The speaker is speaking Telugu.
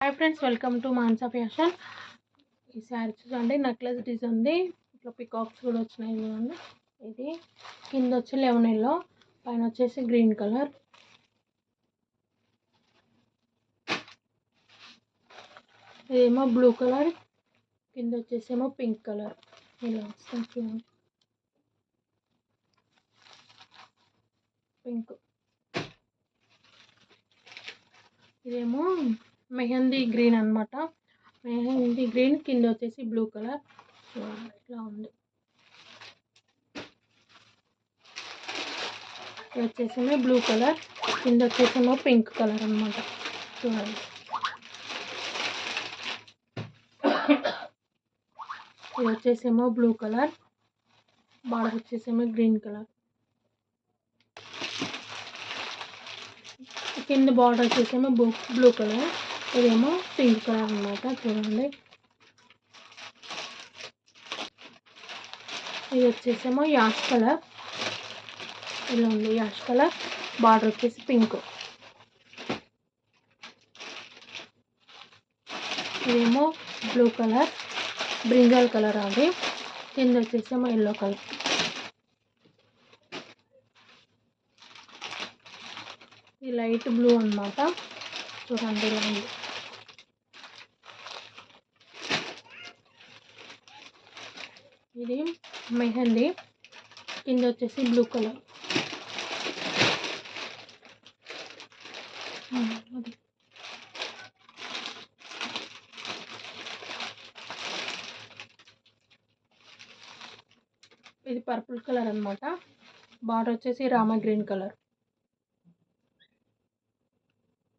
Hi friends welcome to Mansa fashion ఈ శారీ చూడండి నెక్లెస్ డిజైన్ ఉంది. ఇట్లా పికాక్స్ కూడా వచ్చినాయి చూడండి. ఇది కింద వచ్చి లెవెన్ ఎల్లో పైన వచ్చేసి గ్రీన్ కలర్ ఇదేమో బ్లూ కలర్ కింద వచ్చేసేమో పింక్ కలర్ ఇలా వస్తుంది చూడండి. పింక్ ఇదేమో మెహందీ గ్రీన్ అనమాట మెహందీ గ్రీన్ కింద వచ్చేసి బ్లూ కలర్. సో ఇట్లా ఉంది. వచ్చేసేమో బ్లూ కలర్. కింద వచ్చేసేమో పింక్ కలర్ అనమాట చూడండి. ఇది వచ్చేసేమో బ్లూ కలర్. బార్డర్ వచ్చేసేమో గ్రీన్ కలర్. కింద బార్డర్ వచ్చేసేమో బ్లూ బ్లూ కలర్. ఇదేమో పింక్ కలర్ అనమాట చూడండి ఇది వచ్చేసేమో యాష్ కలర్ ఇలా ఉంది యాష్ కలర్ బార్డర్ వచ్చేసి పింక్ ఇదేమో బ్లూ కలర్ బ్రింజల్ కలర్ అండి కింద వచ్చేసేమో ఎల్లో కలర్ ఈ లైట్ బ్లూ అనమాట చూడండి ఇలా ఉంది. ఇది మెహందీ. కింద వచ్చేసి బ్లూ కలర్. అది. ఇది పర్పుల్ కలర్ అనమాట బార్డర్ వచ్చేసి రామ గ్రీన్ కలర్.